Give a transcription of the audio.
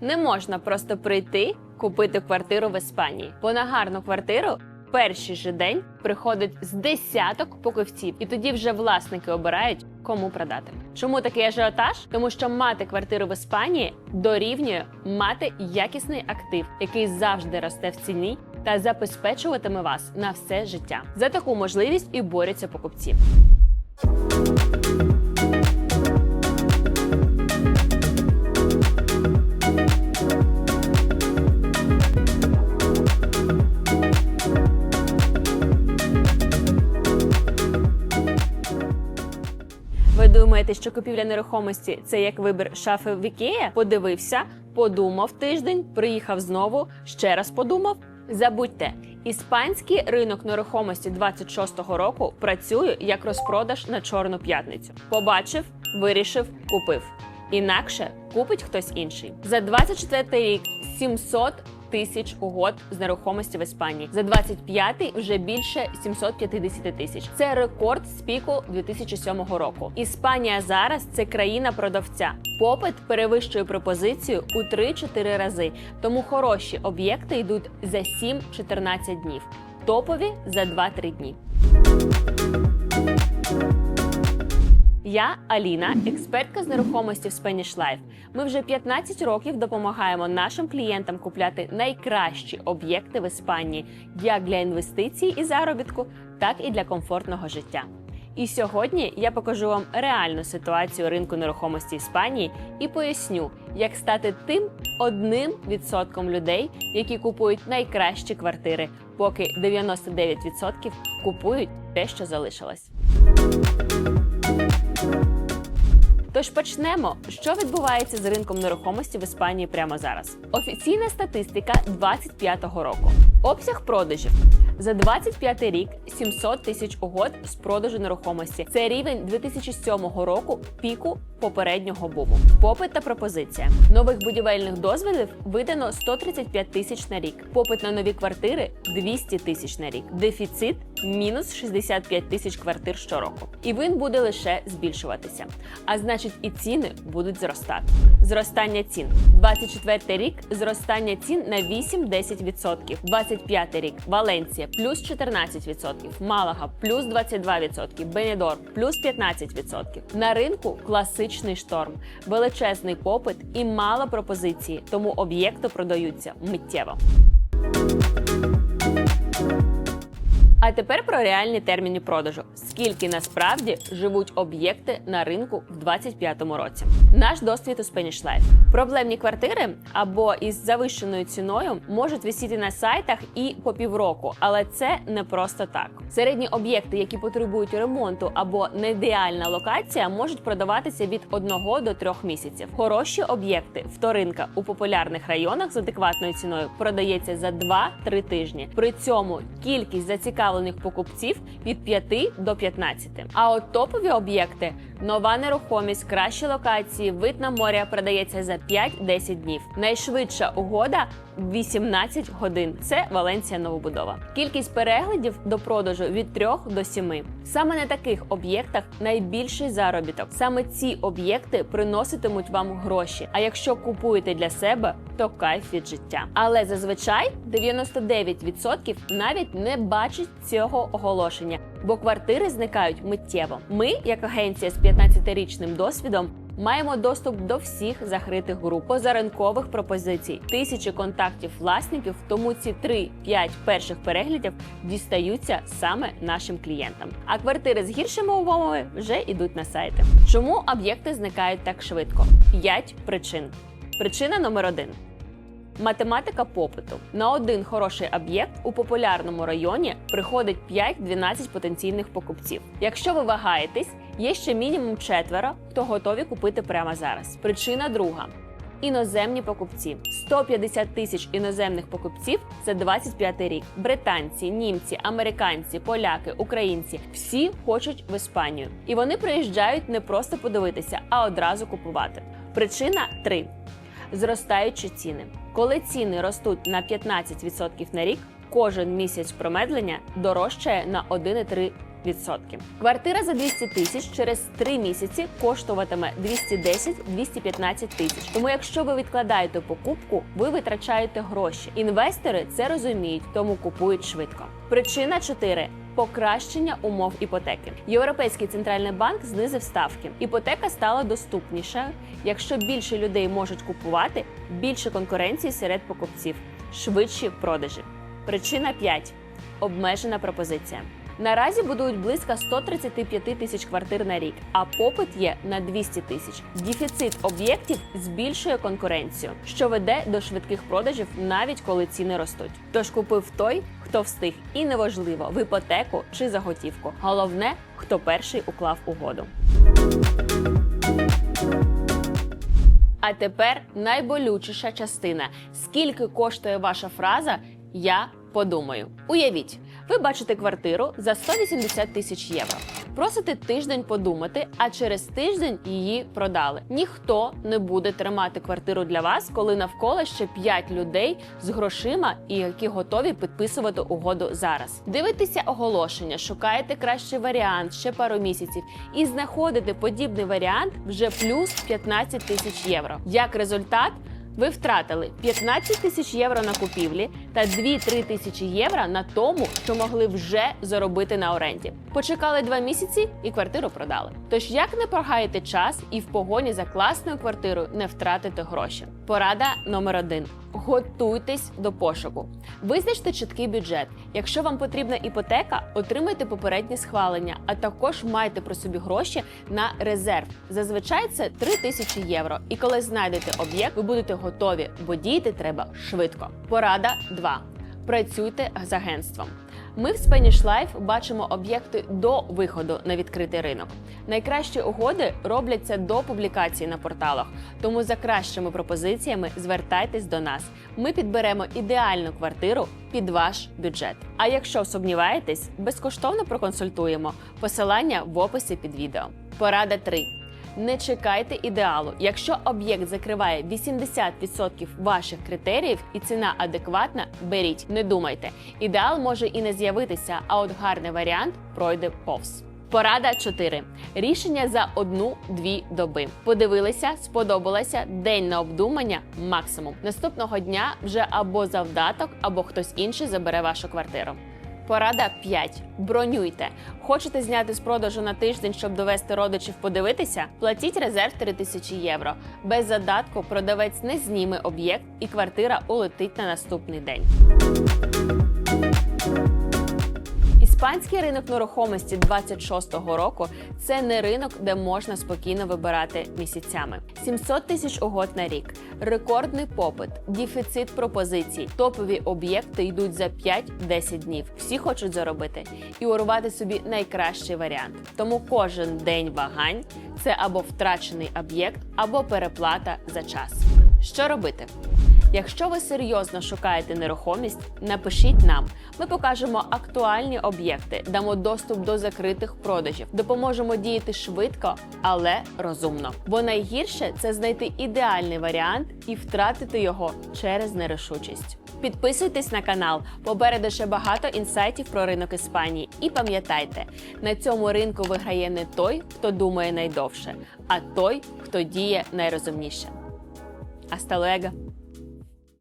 Не можна просто прийти купити квартиру в Іспанії, бо на гарну квартиру перший же день приходить з десяток покупців, і тоді вже власники обирають, кому продати. Чому такий ажіотаж? Тому що мати квартиру в Іспанії дорівнює мати якісний актив, який завжди росте в ціні. Та забезпечуватиме вас на все життя. За таку можливість і борються покупці. Ви що купівля нерухомості це як вибір шафи в Ікея? Подивився, подумав тиждень, приїхав знову, ще раз подумав. Забудьте, іспанський ринок нерухомості 26-го року працює як розпродаж на чорну п'ятницю. Побачив, вирішив, купив. Інакше купить хтось інший. За 24 рік 700 тисяч угод з нерухомості в Іспанії. За 25-й вже більше 750 тисяч. Це рекорд з піку 2007 року. Іспанія зараз це країна продавця. Попит перевищує пропозицію у 3-4 рази. Тому хороші об'єкти йдуть за 7-14 днів, топові за 2-3 дні. Я Аліна, експертка з нерухомості в Spanish Life. Ми вже 15 років допомагаємо нашим клієнтам купляти найкращі об'єкти в Іспанії як для інвестицій і заробітку, так і для комфортного життя. І сьогодні я покажу вам реальну ситуацію ринку нерухомості Іспанії і поясню, як стати тим одним відсотком людей, які купують найкращі квартири, поки 99% купують те, що залишилось. Тож почнемо, що відбувається з ринком нерухомості в Іспанії прямо зараз. Офіційна статистика 25-го року. Обсяг продажів за 25 рік 700 тисяч угод з продажу нерухомості. Це рівень 2007 року піку попереднього буму. Попит та пропозиція нових будівельних дозволів видано 135 тисяч на рік. Попит на нові квартири 200 тисяч на рік. Дефіцит мінус 65 тисяч квартир щороку. І він буде лише збільшуватися. А значить, і ціни будуть зростати. Зростання цін 24 рік зростання цін на 8-10%. 25 рік Валенція плюс 14%, Малага плюс 22%, Бенедор плюс 15%. На ринку класичний шторм, величезний попит і мало пропозиції, тому об'єкти продаються миттєво. А тепер про реальні терміни продажу. Скільки насправді живуть об'єкти на ринку в 2025 році? Наш досвід у Spanish Life. Проблемні квартири або із завищеною ціною можуть висіти на сайтах і по півроку, але це не просто так. Середні об'єкти, які потребують ремонту або не ідеальна локація, можуть продаватися від 1 до 3 місяців. Хороші об'єкти вторинка у популярних районах з адекватною ціною продається за 2-3 тижні. При цьому кількість зацікавлених покупців від 5 до 15. А от топові об'єкти, нова нерухомість, кращі локації, вид на море продається за 5-10 днів. Найшвидша угода 18 годин. Це Валенція новобудова. Кількість переглядів до продажу від 3 до 7. Саме на таких об'єктах найбільший заробіток. Саме ці об'єкти приноситимуть вам гроші. А якщо купуєте для себе, то кайф від життя. Але зазвичай 99% навіть не бачать цього оголошення, бо квартири зникають миттєво. Ми, як агенція з 15-річним досвідом. Маємо доступ до всіх закритих груп позаринкових пропозицій, тисячі контактів власників. Тому ці 3-5 перших переглядів дістаються саме нашим клієнтам. А квартири з гіршими умовами вже йдуть на сайти. Чому об'єкти зникають так швидко? 5 причин. Причина номер один. Математика попиту на один хороший об'єкт у популярному районі приходить 5-12 потенційних покупців. Якщо ви вагаєтесь, є ще мінімум четверо, хто готові купити прямо зараз. Причина друга. Іноземні покупці 150 тисяч іноземних покупців за 25 рік. Британці, німці, американці, поляки, українці всі хочуть в Іспанію, і вони приїжджають не просто подивитися, а одразу купувати. Причина 3. Зростаючі ціни. Коли ціни ростуть на 15% на рік, кожен місяць промедлення дорожчає на 1,3 Квартира за 200 тисяч через 3 місяці коштуватиме 210-215 тисяч. Тому, якщо ви відкладаєте покупку, ви витрачаєте гроші. Інвестори це розуміють, тому купують швидко. Причина 4. Покращення умов іпотеки. Європейський центральний банк знизив ставки. Іпотека стала доступнішою. Якщо більше людей можуть купувати, більше конкуренції серед покупців, швидші продажі. Причина 5. Обмежена пропозиція. Наразі будують близько 135 тисяч квартир на рік, а попит є на 200 тисяч. Дефіцит об'єктів збільшує конкуренцію, що веде до швидких продажів, навіть коли ціни ростуть. Тож купив той, хто встиг, і неважливо в іпотеку чи за готівку. Головне, хто перший уклав угоду. А тепер найболючіша частина: скільки коштує ваша фраза Я подумаю. Уявіть, ви бачите квартиру за 180 тисяч євро. Просите тиждень подумати, а через тиждень її продали. Ніхто не буде тримати квартиру для вас, коли навколо ще 5 людей з грошима і які готові підписувати угоду зараз. Дивитеся оголошення, шукаєте кращий варіант ще пару місяців і знаходите подібний варіант вже плюс 15 тисяч євро. Як результат. Ви втратили 15 тисяч євро на купівлі та 2-3 тисячі євро на тому, що могли вже заробити на оренді. Почекали два місяці і квартиру продали. Тож як не прогаєте час і в погоні за класною квартирою не втратити гроші? Порада номер один: готуйтесь до пошуку. Визначте чіткий бюджет. Якщо вам потрібна іпотека, отримайте попереднє схвалення, а також майте при собі гроші на резерв. Зазвичай це 3 тисячі євро. І коли знайдете об'єкт, ви будете готові, бо діяти треба швидко. Порада 2. Працюйте з агентством. Ми в Spanish Life бачимо об'єкти до виходу на відкритий ринок. Найкращі угоди робляться до публікації на порталах, тому за кращими пропозиціями звертайтесь до нас. Ми підберемо ідеальну квартиру під ваш бюджет. А якщо сумніваєтесь, безкоштовно проконсультуємо. Посилання в описі під відео. Порада 3. Не чекайте ідеалу. Якщо об'єкт закриває 80% ваших критеріїв і ціна адекватна, беріть, не думайте. Ідеал може і не з'явитися, а от гарний варіант пройде повз. Порада 4. Рішення за одну-дві доби. Подивилися, сподобалося, день на обдумання максимум. Наступного дня вже або завдаток, або хтось інший забере вашу квартиру. Порада 5. Бронюйте. Хочете зняти з продажу на тиждень, щоб довести родичів подивитися? Платіть резерв 3000 євро. Без задатку продавець не зніме об'єкт і квартира улетить на наступний день. Іспанський ринок нерухомості 26-го року це не ринок, де можна спокійно вибирати місяцями. 700 тисяч угод на рік, рекордний попит, дефіцит пропозицій, топові об'єкти йдуть за 5-10 днів. Всі хочуть заробити і урвати собі найкращий варіант. Тому кожен день вагань це або втрачений об'єкт, або переплата за час. Що робити? Якщо ви серйозно шукаєте нерухомість, напишіть нам. Ми покажемо актуальні об'єкти, дамо доступ до закритих продажів, допоможемо діяти швидко, але розумно. Бо найгірше це знайти ідеальний варіант і втратити його через нерішучість. Підписуйтесь на канал, попереду ще багато інсайтів про ринок Іспанії. І пам'ятайте, на цьому ринку виграє не той, хто думає найдовше, а той, хто діє найрозумніше. Hasta luego!